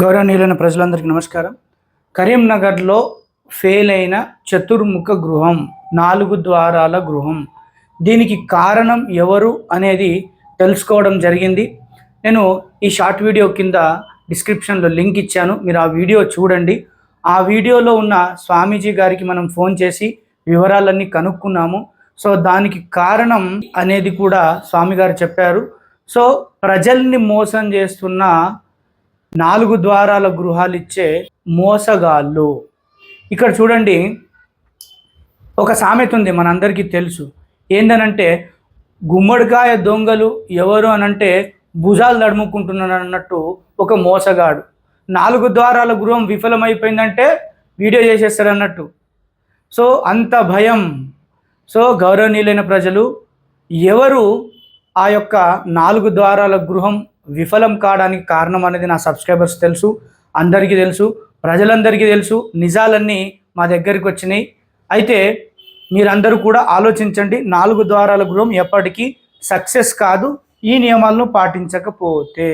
గౌరవనీయులైన ప్రజలందరికీ నమస్కారం. కరీంనగర్లో ఫెయిల్ అయిన చతుర్ముఖ గృహం నాలుగు ద్వారాల గృహం. దీనికి కారణం ఎవరు అనేది తెలుసుకోవడం జరిగింది. నేను ఈ షార్ట్ వీడియో కింద డిస్క్రిప్షన్లో లింక్ ఇచ్చాను. మీరు ఆ వీడియో చూడండి. ఆ వీడియోలో ఉన్న స్వామీజీ గారికి మనం ఫోన్ చేసి వివరాలన్నీ కనుక్కున్నాము. సో దానికి కారణం అనేది కూడా స్వామి గారు చెప్పారు. సో ప్రజల్ని మోసం చేస్తున్న నాలుగు ద్వారాల గృహాలు ఇచ్చే మోసగాళ్ళు. ఇక్కడ చూడండి ఒక సామెత ఉంది మనందరికీ తెలుసు. ఏందనంటే గుమ్మడికాయ దొంగలు ఎవరు అనంటే భుజాలు నడుముకుంటున్నాను అన్నట్టు ఒక మోసగాడు. నాలుగు ద్వారాల గృహం విఫలమైపోయిందంటే వీడియో చేసేస్తారు అన్నట్టు సో అంత భయం. సో గౌరవనీయులైన ప్రజలు ఎవరు ఆ యొక్క నాలుగు ద్వారాల గృహం విఫలం కావడానికి కారణం అనేది నా సబ్స్క్రైబర్స్ తెలుసు అందరికీ తెలుసు ప్రజలందరికీ తెలుసు నిజాలన్నీ మా దగ్గరికి వచ్చినాయి. అయితే మీరందరూ కూడా ఆలోచించండి నాలుగు ద్వారాల గృహం ఎప్పటికీ సక్సెస్ కాదు ఈ నియమాలను పాటించకపోతే.